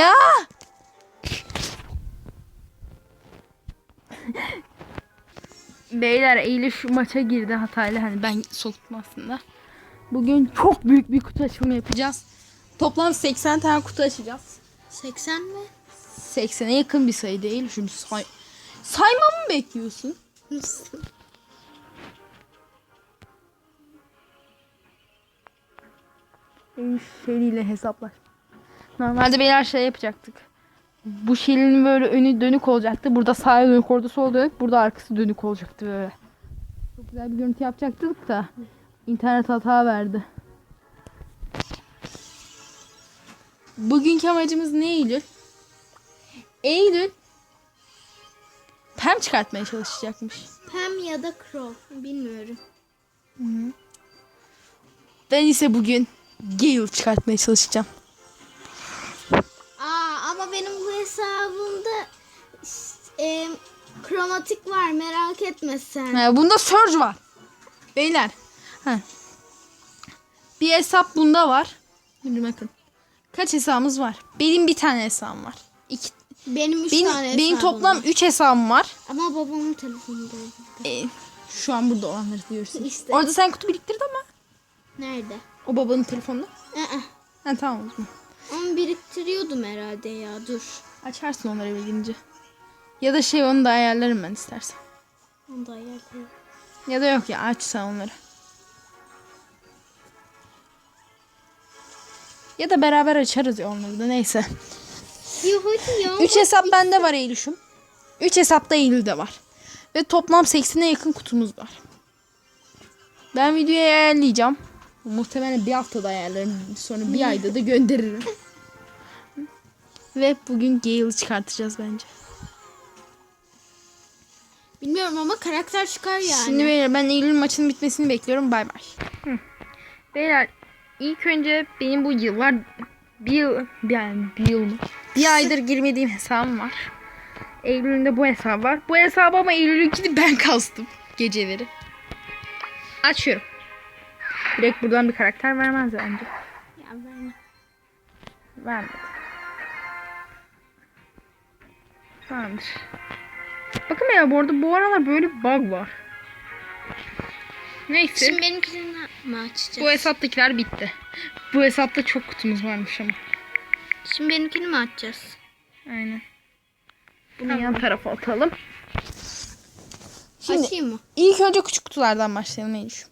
ya? Beyler Eylül şu maça girdi hatayla hani ben soktum aslında. Bugün çok büyük bir kutu açılımı yapacağız. Toplam 80 tane kutu açacağız. 80 mi? 80'e yakın bir sayı değil. Şimdi say saymamı mı bekliyorsun? Şeliyle hesaplaş. Normalde beyler şey yapacaktık. Bu şelinin böyle önü dönük olacaktı. Burada sağa dönük, orada sola dönük. Burada arkası dönük olacaktı böyle. Çok güzel bir görüntü yapacaktık da internet hata verdi. Bugünkü amacımız ne Eylül? Eylül Pem çıkartmaya çalışacakmış. Pam ya da Crow. Bilmiyorum. Ben ise bugün Gale çıkartmaya çalışacağım. Aa ama benim bu hesabımda e, kromatik var merak etme sen. Ha, bunda Surge var. Beyler. Ha. Bir hesap bunda var. Dur bakın. Kaç hesabımız var? Benim bir tane hesabım var. İki, Benim 3 benim, tane benim toplam var. 3 hesabım var. Ama babamın telefonunda. Ee, şu an burada olanları diyorsun. İşte. Orada sen kutu biriktirdin ama. Nerede? O babanın telefonunda. Aa, Ha tamam o zaman. Onu biriktiriyordum herhalde ya dur. Açarsın onları eve gidince. Ya da şey onu da ayarlarım ben istersen. Onu da ayarlayayım. Ya da yok ya aç sen onları. Ya da beraber açarız ya onları da neyse. Ya hadi ya. 3 hesap bende var Eylül'üm. 3 hesapta Eylül'de var. Ve toplam 80'e yakın kutumuz var. Ben videoyu ayarlayacağım. Muhtemelen bir haftada ayarlarım. Sonra bir ayda da gönderirim. Ve bugün Gale'ı çıkartacağız bence. Bilmiyorum ama karakter çıkar yani. Şimdi beyler ben Eylül maçının bitmesini bekliyorum. Bay bay. Beyler ilk önce benim bu yıllar bir yıl yani bir yıl mı? Bir aydır girmediğim hesabım var. Eylül'ün de bu hesabı var. Bu hesabı ama Eylül'ünkini ben kastım geceleri. Açıyorum. Direkt buradan bir karakter vermez bence. Ya ben... Vermedi. Tamamdır. Bakın ya bu arada bu aralar böyle bir bug var. Neyse. Şimdi benimkini mi açacağız? Bu hesaptakiler bitti. Bu hesapta çok kutumuz varmış ama. Şimdi benimkini mi açacağız? Aynen. Bunu yan tarafa atalım. Şimdi Açayım mı? ilk önce küçük kutulardan başlayalım Eylül.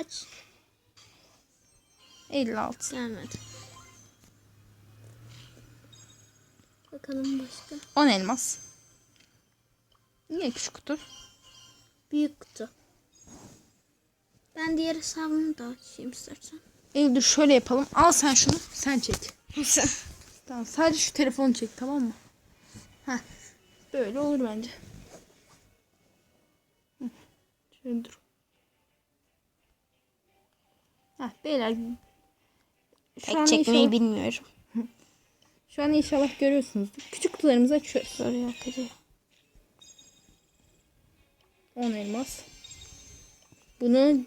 Aç. 56. Gelmedi. Bakalım başka. 10 elmas. Yine küçük kutu. Büyük kutu. Ben diğer hesabımı da açayım istersen. Eylül dur şöyle yapalım. Al sen şunu. Sen çek. Tamam sadece şu telefonu çek tamam mı? Heh. Böyle olur bence. Şöyle dur. Heh beyler. Şu an inşallah- bilmiyorum. Şu an inşallah görüyorsunuzdur. Küçük kutularımızı açıyoruz. Soruyor arkadaşlar. 10 elmas. Bunu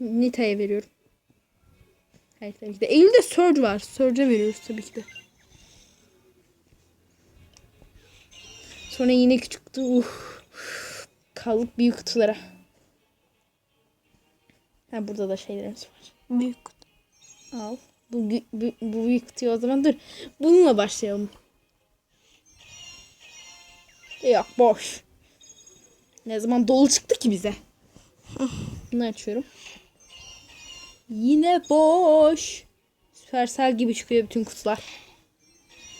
Nita'ya veriyorum. Hayır tabii ki de. Eylül'de Surge var. Surge'e veriyoruz tabii ki de. Sonra yine küçük. Uh. Kaldık büyük kutulara. Ha burada da şeylerimiz var. Büyük kutu. Al. Bu, bu, bu büyük kutuyu o zaman dur. Bununla başlayalım. Yok boş. Ne zaman dolu çıktı ki bize? Bunu açıyorum. Yine boş. Süpersel gibi çıkıyor bütün kutular.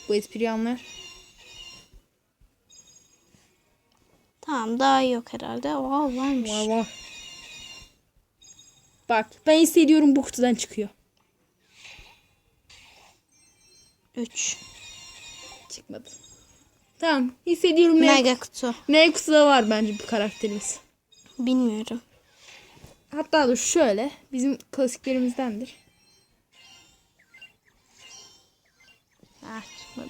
Bu espriyi anlayan. Tamam daha yok herhalde. Oha varmış. Var var. Bak ben hissediyorum bu kutudan çıkıyor. 3. Çıkmadı. Tamam hissediyorum ne, Mega kutu. ne kutuda var bence bu karakterimiz. Bilmiyorum. Hatta dur şöyle. Bizim klasiklerimizdendir. Ah çıkmadı.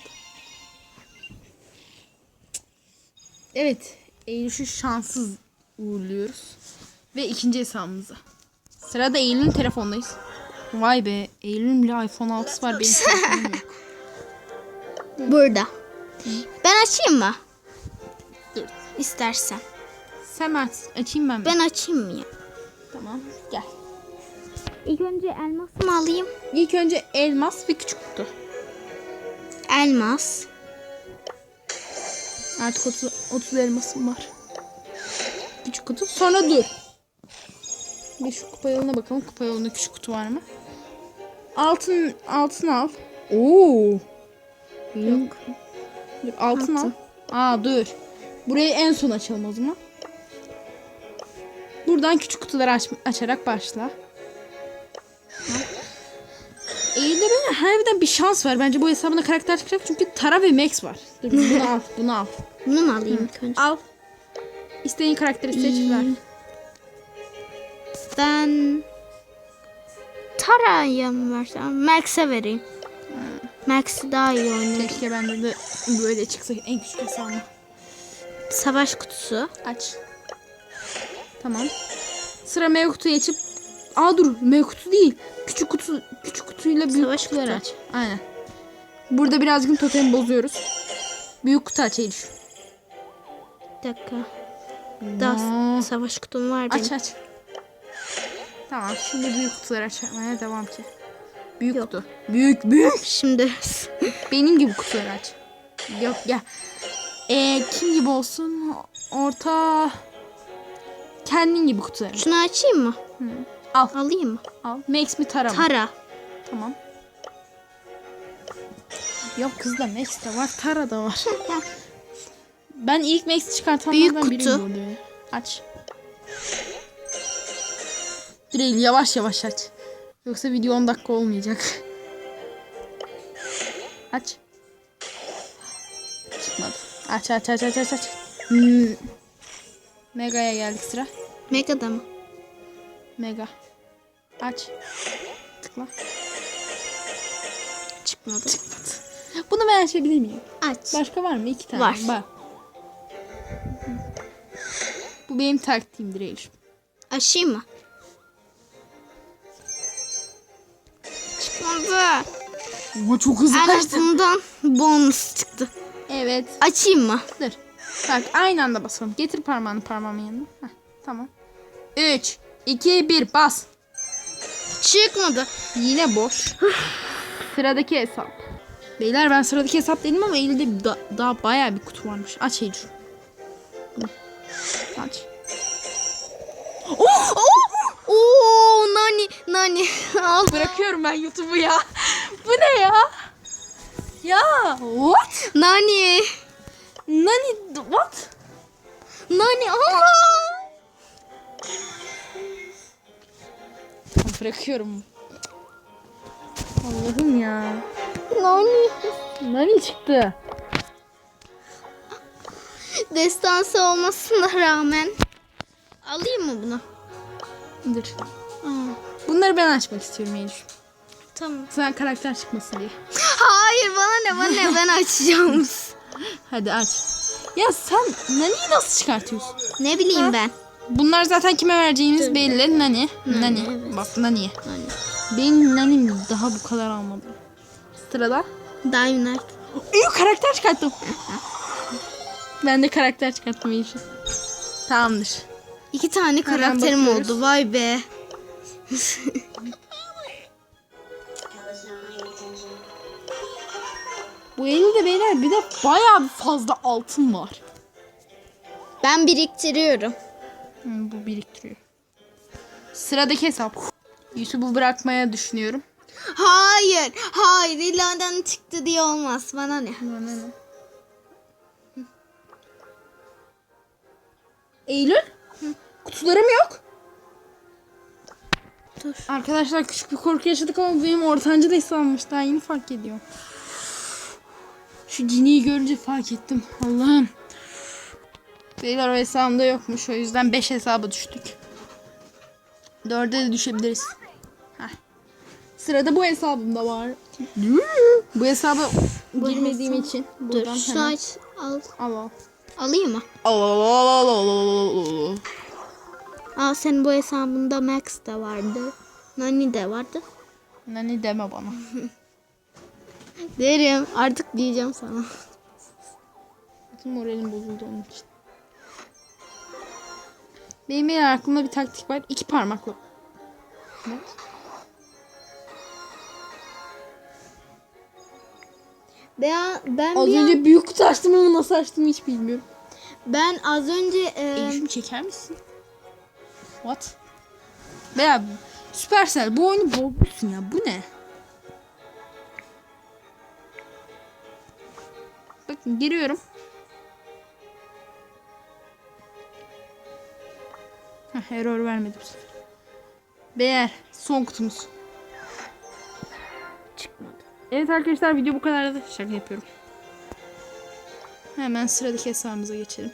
Evet. Eylül'ü şanssız uğurluyoruz. Ve ikinci hesabımıza. Sırada Eylül'ün telefondayız. Vay be. Eylül'ün bile iPhone 6'sı var. Benim telefonum yok. Burada. Ben açayım mı? Dur. İstersen. Sen aç. Açayım ben. Ben açayım mı ya? Tamam. Gel. İlk önce elmas mı alayım? İlk önce elmas ve küçük kutu. Elmas. Artık 30, 30 elmasım var. Küçük kutu. Sonra dur. Bir şu kupa yoluna bakalım. Kupa yolunda küçük kutu var mı? Altın altın al. Oo. Yok. Dur altın al. Aa dur. Burayı en son açalım o zaman. Buradan küçük kutuları aç, açarak başla. Eğilde böyle harbiden bir şans var. Bence bu hesabına karakter çıkacak çünkü Tara ve Max var. Dur bunu al, bunu al. Bunu mu alayım ilk önce? Al. İstediğin karakteri seç ver. Ben Tara'ya mı versem? Max'e vereyim. Max'i daha iyi oynuyor. Keşke bende de böyle çıksa en küçük hesabım. Savaş kutusu. Aç. Tamam. Sıra meyve kutuyu açıp Aa dur meyve kutu değil. Küçük kutu küçük kutuyla büyük Savaş kutuları kutu. aç. Aynen. Burada birazcık totemi bozuyoruz. Büyük kutu aç Eylül. Bir dakika. Daha Aa. savaş kutum var benim. Aç aç. Tamam şimdi büyük kutuları açmaya devam ki. Büyük kutu. Büyük büyük. Şimdi Benim gibi kutuları aç. Yok ya. Ee, kim gibi olsun? Orta. Kendin gibi kutuları. şunu açayım mı? Al. Alayım mı? Al. Max mi Tara mı? Tara. Tamam. Yok kızda Max de var. Tara da var. ben ilk Max çıkartanlardan Büyük biriyim kutu. bu arada. Aç. Direkt yavaş yavaş aç. Yoksa video 10 dakika olmayacak. Aç. Çıkmadı. Aç aç aç aç aç aç. Hmm. Mega'ya geldik sıra. Mega'da mı? Mega. Aç. Tıkla. Çıkmadı. Bunu ben açabilir miyim? Aç. Başka var mı? İki tane. Var. Bak. Bu benim taktiğimdir Eylül. Açayım mı? Ama çok hızlı En açtın. azından bonus çıktı. Evet. Açayım mı? Dur. Bak aynı anda basalım. Getir parmağını parmağımın yanına. Heh, tamam. 3, 2, 1 bas. Çıkmadı. Yine boş. Sıradaki hesap. Beyler ben sıradaki hesap dedim ama Eylül'de da- daha bayağı bir kutu varmış. Aç. Bunu. Aç. Oh! Oh! Oo nani nani. Al. Bırakıyorum ben YouTube'u ya. Bu ne ya? Ya what? Nani. Nani what? Nani. Allah. Bırakıyorum. Allah'ım ya. Nani. Nani çıktı. Destansı olmasına rağmen. Alayım mı bunu? Dur. Aa, Bunları ben açmak istiyorum Eylül. Tamam. Sen karakter çıkmasın diye. Hayır bana ne bana ne ben açacağım. Hadi aç. Ya sen Nani'yi nasıl çıkartıyorsun? ne bileyim ben. Bunlar zaten kime vereceğimiz belli. Nani. Nani. evet. Bak Nani. Nani. Benim Nani'm daha bu kadar almadı. Sırada. Dynamite. İyi karakter çıkarttım. ben de karakter çıkarttım Eylül. Tamamdır. İki tane karakterim bakıyoruz. oldu. Vay be. Bu Eylül'de beyler bir de bayağı bir fazla altın var. Ben biriktiriyorum. Hı, bu biriktiriyor. Sıradaki hesap. YouTube'u bırakmaya düşünüyorum. Hayır. Hayır. İladan çıktı diye olmaz. Bana ne? Eylül? Kutularım yok. Dur. Arkadaşlar küçük bir korku yaşadık ama benim ortanca da hesabımmış. Daha yeni fark ediyorum. Şu ciniyi görünce fark ettim. Allah'ım. Beyler o hesabımda yokmuş. O yüzden 5 hesaba düştük. 4'e de düşebiliriz. Heh. Sırada bu hesabımda var. bu hesaba girmediğim hesap- için. Dur. Şu aç. Al. al al. Alayım mı? Al al al al al al al. Aa senin bu hesabında Max de vardı. Nani de vardı. Nani deme bana. Derim. Artık diyeceğim sana. Bütün moralim bozuldu onun için. Benim yine aklımda bir taktik var. İki parmakla. Evet. Ben, ben, Az bir önce büyük kutu açtım ama nasıl açtım hiç bilmiyorum. ben az önce e, Elif'imi çeker misin? What? Veya Supercell bu oyunu bozmuşsun ya. Bu ne? Bakın giriyorum. Heh, error vermedi bu sefer. Beğer. Son kutumuz. çıkmadı. Evet arkadaşlar video bu kadar da şaka yapıyorum. Hemen sıradaki hesabımıza geçelim.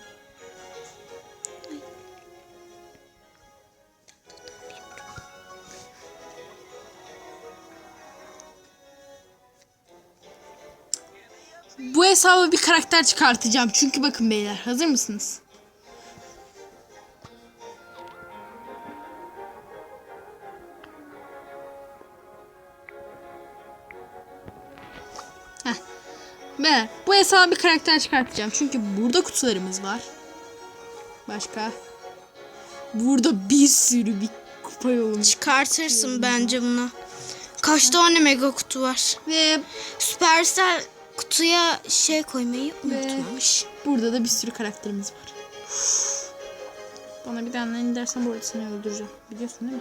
Hesaba bir karakter çıkartacağım. Çünkü bakın beyler hazır mısınız? Heh. Ve bu hesaba bir karakter çıkartacağım. Çünkü burada kutularımız var. Başka. Burada bir sürü bir kupa yolumuz. Çıkartırsın bence bunu. Kaç tane mega kutu var? Ve Supercell kutuya şey koymayı unutmamış. burada da bir sürü karakterimiz var. Bana bir daha annen dersen bu arada seni öldüreceğim. Biliyorsun değil mi?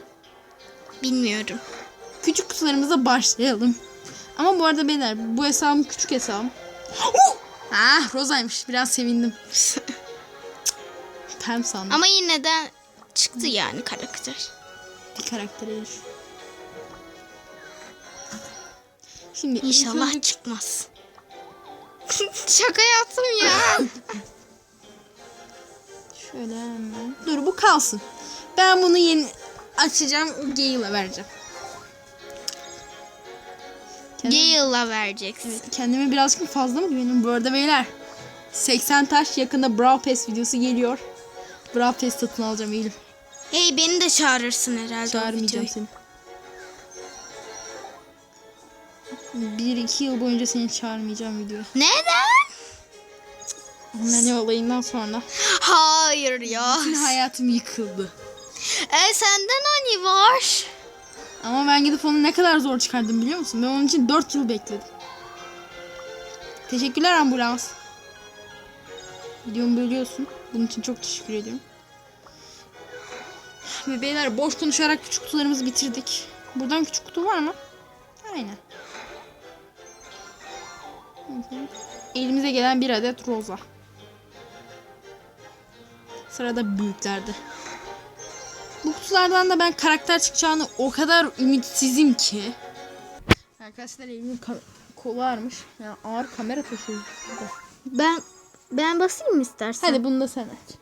Bilmiyorum. Küçük kutularımıza başlayalım. Ama bu arada beyler bu hesabım küçük hesabım. Oh! ah Roza'ymış. Biraz sevindim. Pem sandım. Ama yine de çıktı yani karakter. Bir karaktere. Şimdi ilk İnşallah önce- çıkmaz. Şaka yaptım ya. Şöyle hemen. Dur bu kalsın. Ben bunu yeni açacağım. Gale'a vereceğim. Gale'a vereceksin. kendime birazcık fazla mı güveniyorum? Bu arada beyler 80 taş yakında Brawl Pass videosu geliyor. Brawl Pass satın alacağım Eylül. Hey beni de çağırırsın herhalde. Çağırmayacağım seni. Bir iki yıl boyunca seni çağırmayacağım video. Neden? Nane olayından sonra Hayır ya. bütün hayatım yıkıldı. E senden hani var? Ama ben gidip onu ne kadar zor çıkardım biliyor musun? Ben onun için 4 yıl bekledim. Teşekkürler ambulans. Videomu bölüyorsun. Bunun için çok teşekkür ediyorum. Ve beyler boş konuşarak küçük kutularımızı bitirdik. Buradan küçük kutu var mı? Aynen. Hı. Elimize gelen bir adet roza. Sırada büyüklerde. Bu kutulardan da ben karakter çıkacağını o kadar ümitsizim ki. Arkadaşlar elimin kolu ağrımış. Yani ağır kamera taşıyor. Ben ben basayım mı istersen? Hadi bunu da sen aç.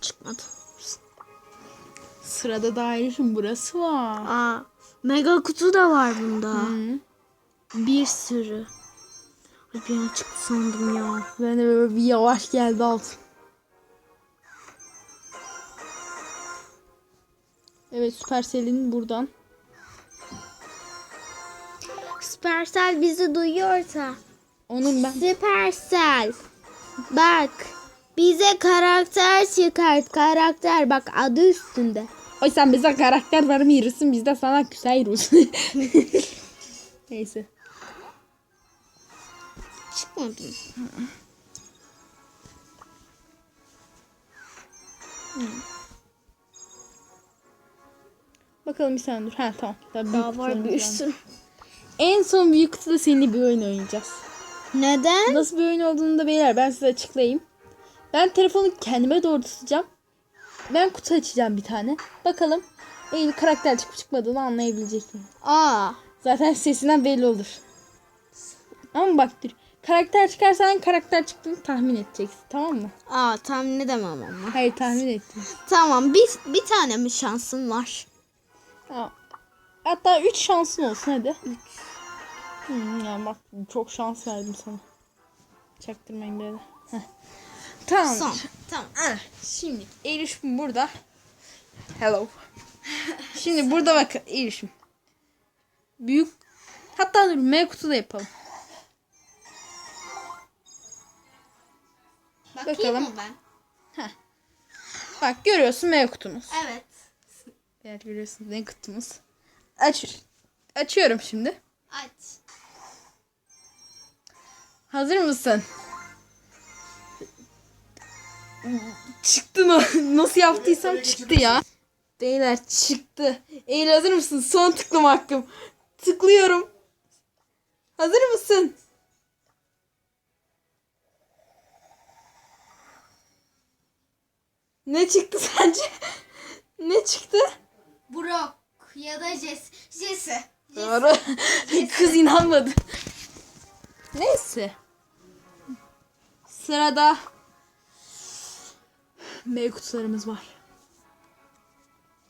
çıkmadı. Sırada dairişim burası var. Aa, mega kutu da var bunda. Hı. Bir sürü. Ay bir an çıktı sandım ya. Ben de böyle bir yavaş geldi altın. Evet Supercell'in buradan. Supercell bizi duyuyorsa. Onun ben Supercell. Bak. Bize karakter çıkart. Karakter bak adı üstünde. Oy sen bize karakter vermiyorsun biz de sana küseyiriz. Neyse. Çıkmadı. Bakalım bir saniye dur. Ha tamam. Daha, Daha var bir. En son büyük kutuda seninle bir oyun oynayacağız. Neden? Nasıl bir oyun olduğunu da beyler ben size açıklayayım. Ben telefonu kendime doğru tutacağım. Ben kutu açacağım bir tane. Bakalım iyi bir karakter çıkıp çıkmadığını anlayabilecek mi? Aa. Zaten sesinden belli olur. Ama bak dur. Karakter çıkarsan karakter çıktığını tahmin edeceksin. Tamam mı? Aa tahmin edemem ama. Hayır tahmin ettim. Tamam bir, bir tane mi şansın var? Tamam. Hatta 3 şansın olsun hadi. 3. Hmm, ya bak çok şans verdim sana. Çaktırmayın böyle. Heh. Tamam. Son. Tamam. Ah, Şimdi erişim burada. Hello. Şimdi burada bak erişim. Büyük. Hatta dur M kutu da yapalım. Bakayım Bakalım. mı ben? Bak görüyorsun M kutumuz. Evet. Evet görüyorsun M kutumuz. Aç. Açıyorum şimdi. Aç. Hazır mısın? Çıktı mı? Nasıl yaptıysam çıktı ya. Beyler çıktı. Eğil hazır mısın? Son tıklama hakkım. Tıklıyorum. Hazır mısın? Ne çıktı sence? ne çıktı? Brock ya da Jess. Jesse. Doğru. Kız inanmadı. Neyse. Sırada M kutularımız var.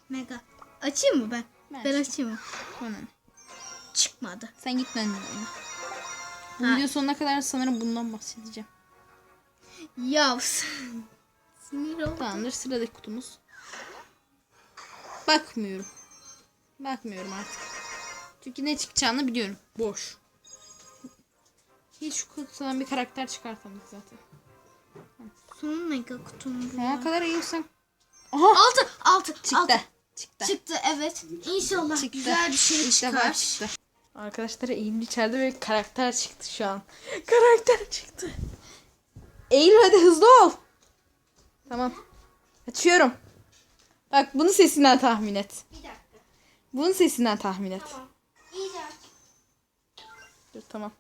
Mega. Açayım mı ben? Ben Ben açayım mı? Bana ne? Çıkmadı. Sen git benimle oyna. Bu Ha. video sonuna kadar sanırım bundan bahsedeceğim. Ya sinir oldum. Tamamdır sıradaki kutumuz. Bakmıyorum. Bakmıyorum artık. Çünkü ne çıkacağını biliyorum. Boş. Hiç kutudan bir karakter çıkartamadık zaten. Son mega kutum bu. Ne kadar iyiysen. Aha Altı. Altı. çıktı. Altı. Çıktı. Çıktı evet. İnşallah Çıktı. güzel bir şey İlk defa çıkar. çıktı. Arkadaşlar Eylül içeride bir karakter çıktı şu an. Karakter çıktı. Eylül hadi hızlı ol. Tamam. Açıyorum. Bak bunu sesinden tahmin et. Bir dakika. Bunun sesinden tahmin et. Tamam. İyice aç. Dur tamam.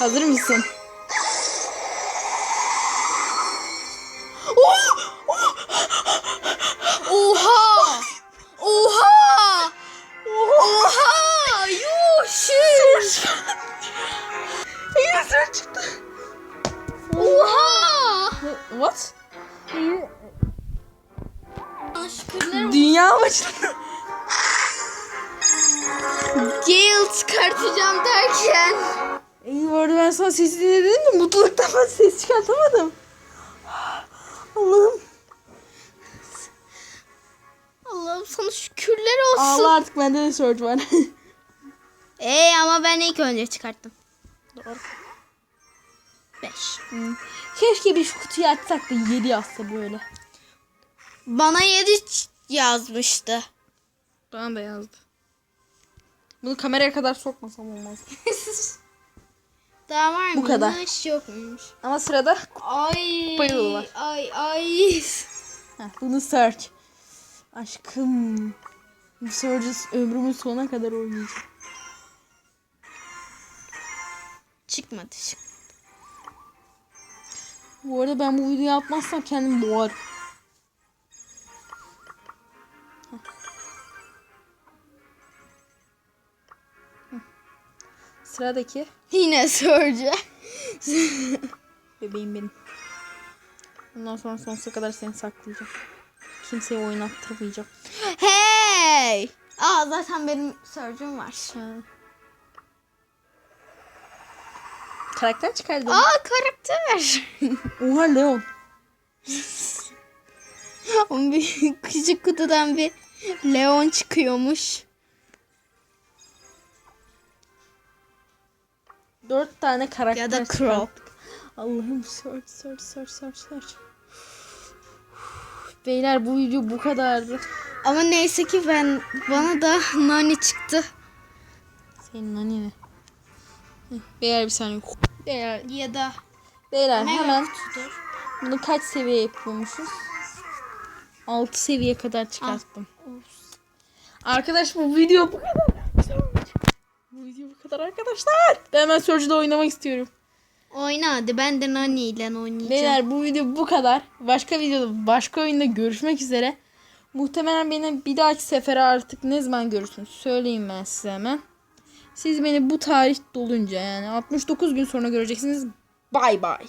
Hazır mısın? Oh! Oh! Oha! Oha! Oha! Yuh! Şiş! Yüzüm çıktı. Oha! What? Şükürler Dünya maçında. Gale çıkartacağım derken. İyi arada ben sana sesi dinledim de mutluluktan ben ses çıkartamadım. Allah'ım. Allah'ım sana şükürler olsun. Allah artık bende de surge var. Ee ama ben ilk önce çıkarttım. Doğru. 5. Keşke bir şu kutuyu açsak da 7 yazsa böyle. Bana 7 yazmıştı. Bana da yazdı. Bunu kameraya kadar sokmasam olmaz. Daha var mı? Bu kadar. Yokmuş. Ama sırada Ay. Bayılı var. Ay ay. Heh, bunu search. Aşkım. Bu Surge'ı ömrümün sonuna kadar oynayacağım. Çıkmadı. çık- Bu arada ben bu videoyu atmazsam kendimi boğarım. Sıradaki Yine sorcu. bebeğim benim. Bundan sonra sonsuza kadar seni saklayacağım. Kimseye oynattırmayacağım. hey. Aa zaten benim sorcum var. Ha. Karakter çıkardım. Aa karakter. Oha Leon. bir küçük kutudan bir Leon çıkıyormuş. Dört tane karakter Ya da çıkarttık. Allah'ım search search search search search. Beyler bu video bu kadardı. Ama neyse ki ben bana da Nani çıktı. Senin annene. Hı, Beyler bir saniye. Beyler, Ya da beyler Mega hemen kutudur. bunu kaç seviye yapıyormuşuz? 6 seviye kadar çıkarttım. Arkadaş bu video bu kadar. Bu video bu kadar arkadaşlar. Ben hemen Surge'da oynamak istiyorum. Oyna hadi ben de Nani ile oynayacağım. Beyler bu video bu kadar. Başka videoda başka oyunda görüşmek üzere. Muhtemelen beni bir dahaki sefere artık ne zaman görürsünüz söyleyeyim ben size hemen. Siz beni bu tarih dolunca yani 69 gün sonra göreceksiniz. Bay bay.